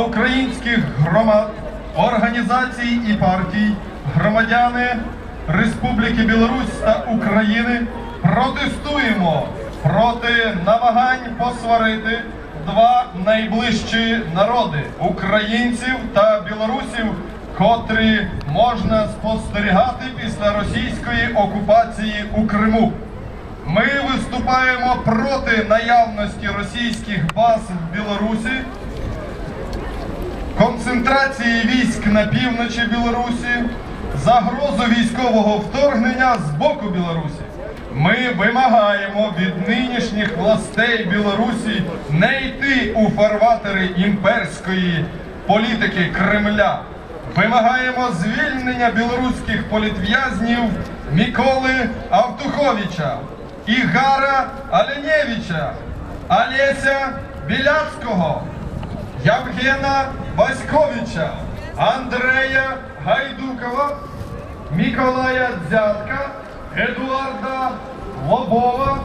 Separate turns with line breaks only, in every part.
українських громад, організацій і партій, громадяни Республіки Білорусь та України протестуємо проти намагань посварити два найближчі народи українців та білорусів, котрі можна спостерігати після російської окупації у Криму. Ми виступаємо проти наявності російських баз в Білорусі концентрації військ на півночі Білорусі, загрозу військового вторгнення з боку Білорусі. Ми вимагаємо від нинішніх властей Білорусі не йти у фарватери імперської політики Кремля. Вимагаємо звільнення білоруських політв'язнів Миколи Автуховича, Ігара Аленєвича, Олеся Біляцького. Євгена Васьковича, Андрея Гайдукова, Миколая Дзятка, Едуарда Лобова,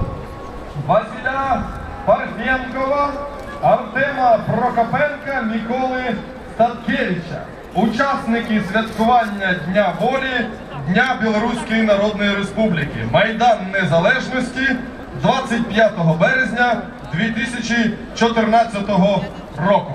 Василя Парфенкова, Артема Прокопенка, Миколи Статкевича. Учасники святкування Дня волі Дня Білоруської Народної Республіки. Майдан Незалежності 25 березня 2014 року.